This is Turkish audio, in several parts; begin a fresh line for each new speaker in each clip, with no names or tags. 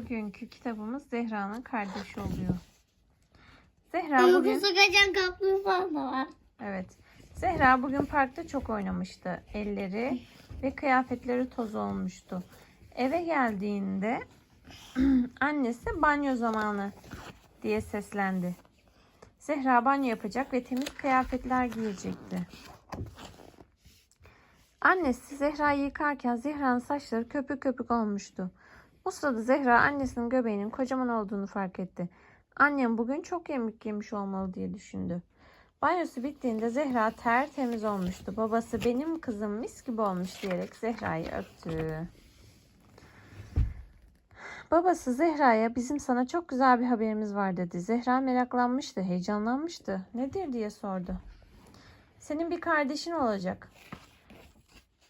Bugünkü kitabımız Zehra'nın kardeşi oluyor. Zehra bugün
kaçan kaplumbağa da var.
evet. Zehra bugün parkta çok oynamıştı. Elleri ve kıyafetleri toz olmuştu. Eve geldiğinde annesi banyo zamanı diye seslendi. Zehra banyo yapacak ve temiz kıyafetler giyecekti. Annesi Zehra'yı yıkarken Zehra'nın saçları köpük köpük olmuştu. O sırada Zehra annesinin göbeğinin kocaman olduğunu fark etti. Annem bugün çok yemek yemiş olmalı diye düşündü. Banyosu bittiğinde Zehra tertemiz olmuştu. Babası benim kızım mis gibi olmuş diyerek Zehra'yı öptü. Babası Zehra'ya bizim sana çok güzel bir haberimiz var dedi. Zehra meraklanmıştı, heyecanlanmıştı. Nedir diye sordu. Senin bir kardeşin olacak.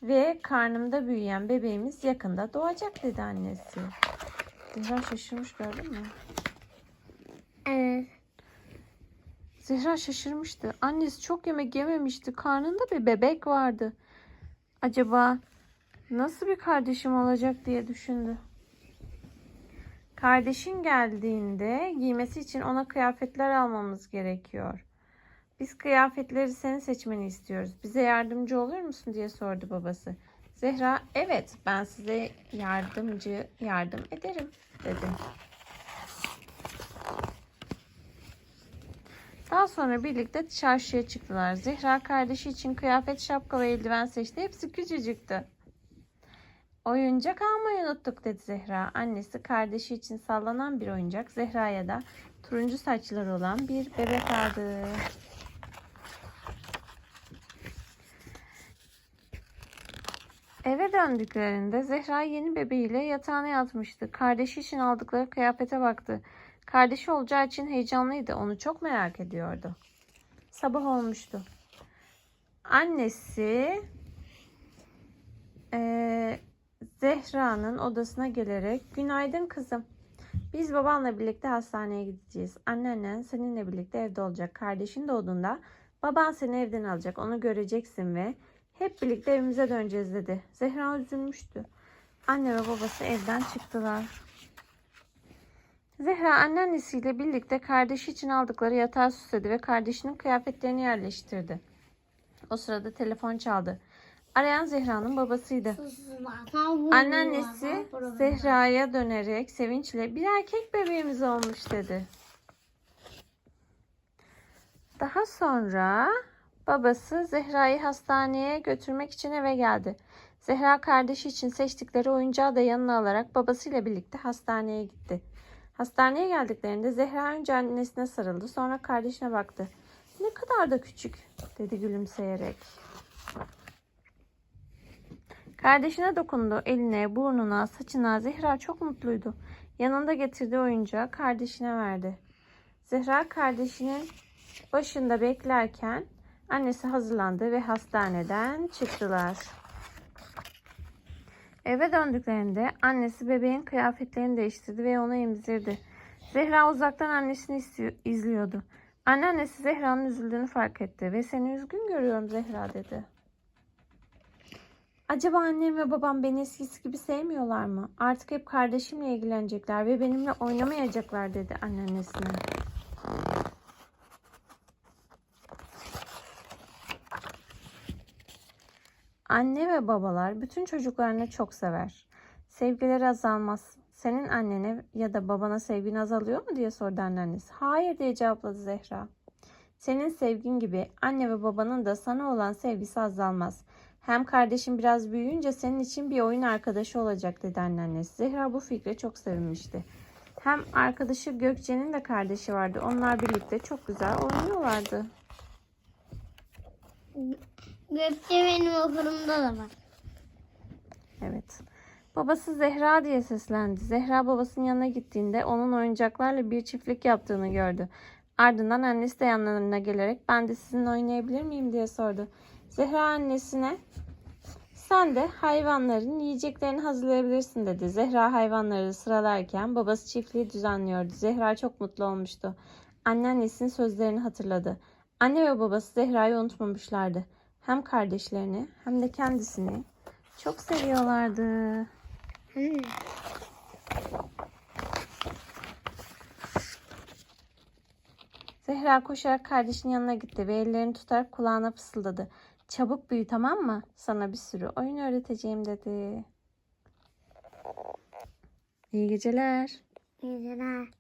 Ve karnımda büyüyen bebeğimiz yakında doğacak dedi annesi. Zehra şaşırmış gördün mü?
Evet.
Zehra şaşırmıştı. Annesi çok yemek yememişti. Karnında bir bebek vardı. Acaba nasıl bir kardeşim olacak diye düşündü. Kardeşin geldiğinde giymesi için ona kıyafetler almamız gerekiyor. Biz kıyafetleri senin seçmeni istiyoruz. Bize yardımcı olur musun diye sordu babası. Zehra evet ben size yardımcı yardım ederim dedi. Daha sonra birlikte çarşıya çıktılar. Zehra kardeşi için kıyafet, şapka ve eldiven seçti. Hepsi küçücüktü. Oyuncak almayı unuttuk dedi Zehra. Annesi kardeşi için sallanan bir oyuncak. Zehra'ya da turuncu saçları olan bir bebek aldı. Eve döndüklerinde Zehra yeni bebeğiyle yatağına yatmıştı. Kardeşi için aldıkları kıyafete baktı. Kardeşi olacağı için heyecanlıydı. Onu çok merak ediyordu. Sabah olmuştu. Annesi eee, Zehra'nın odasına gelerek Günaydın kızım. Biz babanla birlikte hastaneye gideceğiz. Anneannen seninle birlikte evde olacak. Kardeşin doğduğunda baban seni evden alacak. Onu göreceksin ve hep birlikte evimize döneceğiz dedi. Zehra üzülmüştü. Anne ve babası evden çıktılar. Zehra anneannesiyle birlikte kardeşi için aldıkları yatağı süsledi ve kardeşinin kıyafetlerini yerleştirdi. O sırada telefon çaldı. Arayan Zehra'nın babasıydı. Anneannesi Zehra'ya dönerek sevinçle bir erkek bebeğimiz olmuş dedi. Daha sonra babası Zehra'yı hastaneye götürmek için eve geldi. Zehra kardeşi için seçtikleri oyuncağı da yanına alarak babasıyla birlikte hastaneye gitti. Hastaneye geldiklerinde Zehra önce annesine sarıldı sonra kardeşine baktı. Ne kadar da küçük dedi gülümseyerek. Kardeşine dokundu. Eline, burnuna, saçına. Zehra çok mutluydu. Yanında getirdiği oyuncağı kardeşine verdi. Zehra kardeşinin başında beklerken annesi hazırlandı ve hastaneden çıktılar. Eve döndüklerinde annesi bebeğin kıyafetlerini değiştirdi ve onu emzirdi. Zehra uzaktan annesini izliyordu. Anneannesi Zehra'nın üzüldüğünü fark etti ve seni üzgün görüyorum Zehra dedi. Acaba annem ve babam beni eskisi gibi sevmiyorlar mı? Artık hep kardeşimle ilgilenecekler ve benimle oynamayacaklar dedi anneannesine. Anne ve babalar bütün çocuklarını çok sever. Sevgileri azalmaz. Senin annene ya da babana sevgin azalıyor mu diye sordu anneannesi. Hayır diye cevapladı Zehra. Senin sevgin gibi anne ve babanın da sana olan sevgisi azalmaz. Hem kardeşin biraz büyüyünce senin için bir oyun arkadaşı olacak dedi anneannesi. Zehra bu fikre çok sevinmişti. Hem arkadaşı Gökçe'nin de kardeşi vardı. Onlar birlikte çok güzel oynuyorlardı.
Gökçe benim okulumda da var.
Evet. Babası Zehra diye seslendi. Zehra babasının yanına gittiğinde onun oyuncaklarla bir çiftlik yaptığını gördü. Ardından annesi de yanlarına gelerek ben de sizinle oynayabilir miyim diye sordu. Zehra annesine sen de hayvanların yiyeceklerini hazırlayabilirsin dedi. Zehra hayvanları sıralarken babası çiftliği düzenliyordu. Zehra çok mutlu olmuştu. Anneannesinin sözlerini hatırladı. Anne ve babası Zehra'yı unutmamışlardı hem kardeşlerini hem de kendisini çok seviyorlardı.
Hmm.
Zehra koşarak kardeşinin yanına gitti ve ellerini tutarak kulağına fısıldadı. Çabuk büyü tamam mı? Sana bir sürü oyun öğreteceğim dedi. İyi geceler.
İyi geceler.